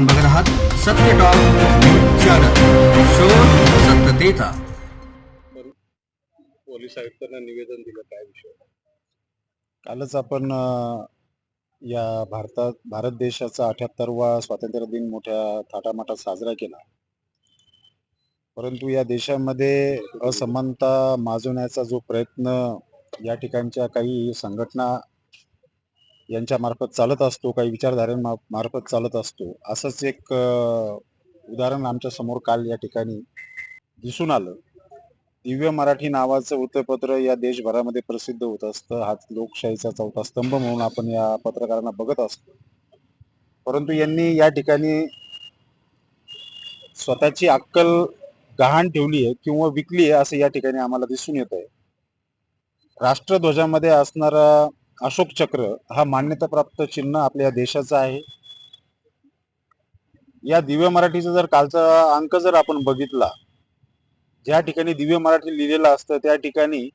आपण बघत आहात सत्य चॅनल शोध सत्यतेचा. पोलीस आयुक्तांना निवेदन दिलं काय विषय? कालच आपण या भारतात भारत देशाचा अठ्याहत्तरवा स्वातंत्र्य दिन मोठ्या थाटामाटात साजरा केला. परंतु या देशामध्ये असमानता माजवण्याचा जो प्रयत्न या ठिकाणच्या काही संघटना यांच्या मार्फत चालत असतो काही विचारधारांमा मार्फत चालत असतो. असंच एक उदाहरण आमच्यासमोर काल या ठिकाणी दिसून आलं. दिव्य मराठी नावाचं वृत्तपत्र या देशभरामध्ये प्रसिद्ध होत असतं. हा लोकशाहीचा चौथा स्तंभ म्हणून आपण या पत्रकारांना बघत असतो. परंतु यांनी या ठिकाणी स्वतःची अक्कल गहाण ठेवली आहे किंवा विकली आहे असं या ठिकाणी आम्हाला दिसून येत आहे राष्ट्रध्वजामध्ये असणारा अशोक चक्र हा मान्यताप्राप्त चिन्ह आपल्या या देशाचं आहे. या दिव्य मराठीचा जर कालचा अंक जर आपण बघितला ज्या ठिकाणी दिव्य मराठी लिहिलेलं असतं त्या ठिकाणी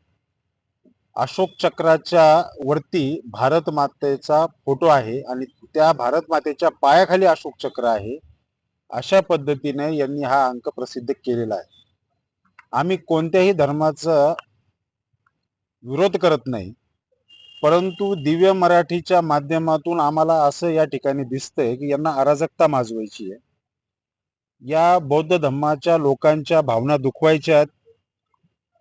अशोक चक्राच्या वरती भारत मातेचा फोटो आहे आणि त्या भारत मातेच्या पायाखाली अशोक चक्र आहे. अशा पद्धतीने यांनी हा अंक प्रसिद्ध केलेला आहे. आम्ही कोणत्याही धर्माचा विरोध करत नाही. परंतु दिव्य मराठीच्या माध्यमातून आम्हाला असं या ठिकाणी दिसतंय की यांना अराजकता माजवायची आहे. या बौद्ध धम्माच्या लोकांच्या भावना दुखवायच्या आहेत.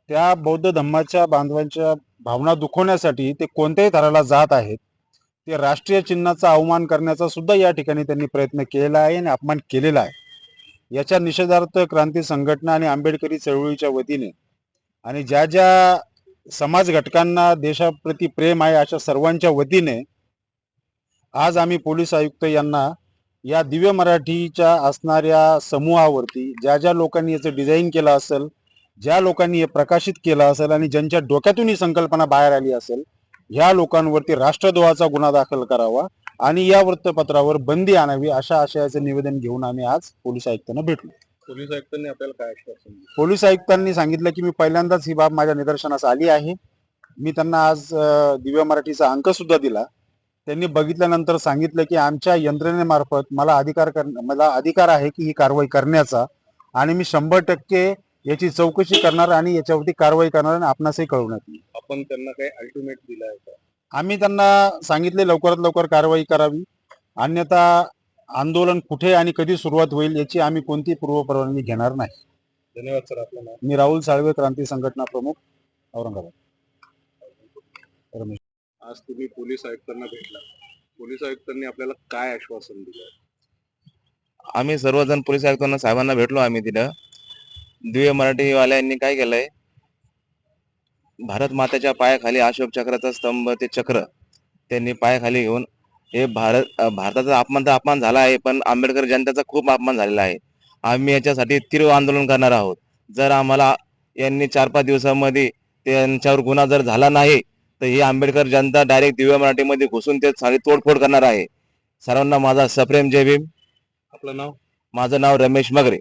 त्या बौद्ध धम्माच्या बांधवांच्या भावना दुखवण्यासाठी ते कोणत्याही थराला जात आहेत. ते राष्ट्रीय चिन्हाचा अवमान करण्याचा सुद्धा या ठिकाणी त्यांनी प्रयत्न केलेला आहे आणि अपमान केलेला आहे. याच्या निषेधार्थ क्रांती संघटना आणि आंबेडकरी चळवळीच्या वतीने आणि ज्या ज्या समाज घटकांना देशाप्रती प्रेम आहे अशा सर्वांच्या वतीने आज आम्ही पोलीस आयुक्त यांना या दिव्य मराठीच्या असणाऱ्या समूहावरती ज्या ज्या लोकांनी याचं डिझाईन केलं असेल ज्या लोकांनी हे प्रकाशित केलं असेल आणि ज्यांच्या डोक्यातून ही संकल्पना बाहेर आली असेल ह्या लोकांवरती राष्ट्रद्रोहाचा गुन्हा दाखल करावा आणि या वृत्तपत्रावर बंदी आणावी अशा आशयाचं निवेदन घेऊन आम्ही आज पोलीस आयुक्तांना भेटलो. पोलीस आयुक्तांनी आपल्याला काय आश्वासन पोलीस आयुक्तांनी सांगितलं की मी पहिल्यांदाच ही बाब माझ्या निदर्शनास आली आहे. मी त्यांना आज दिव्य मराठीचा अंक सुद्धा दिला. त्यांनी बघितल्यानंतर सांगितलं की आमच्या यंत्रणेमार्फत मला अधिकार कर मला अधिकार आहे की ही कारवाई करण्याचा आणि मी शंभर टक्के याची चौकशी करणार आणि याच्यावरती कारवाई करणार आणि आपणासही कळवण्यात येईल आपण त्यांना काही अल्टिमेट दिला आहे का? आम्ही त्यांना सांगितले लवकरात लवकर कारवाई करावी. अन्यथा आंदोलन कुठे आणि कधी सुरुवात होईल याची आम्ही कोणतीही पूर्वपरवानगी घेणार नाही. धन्यवाद सर आपलं नाव. मी राहुल साळवे क्रांती संघटना प्रमुख औरंगाबाद. रमेश आज तुम्ही पोलीस आयुक्तांना भेटला. पोलीस आयुक्तांनी आपल्याला काय आश्वासन दिलं? आम्ही सर्वजण पोलीस आयुक्तांना साहेबांना भेटलो आम्ही तिथं. दिव्य मराठीवाल्यांनी काय केलंय? भारत मातेच्या पायाखाली अशोक चक्राचा स्तंभ ते चक्र त्यांनी पायाखाली घेऊन हे भारत भारताचा अपमान तर अपमान झाला आहे पण आंबेडकर जनतेचा खूप अपमान झालेला आहे. आम्ही याच्यासाठी तीव्र आंदोलन करणार आहोत. जर आम्हाला यांनी चार पाच दिवसामध्ये त्यांच्यावर गुन्हा जर झाला नाही तर ही आंबेडकर जनता डायरेक्ट दिव्य मराठीमध्ये घुसून ते सारी तोडफोड करणार आहे. सर्वांना माझा सप्रेम जय भीम. आपलं नाव? माझं नाव रमेश मगरे.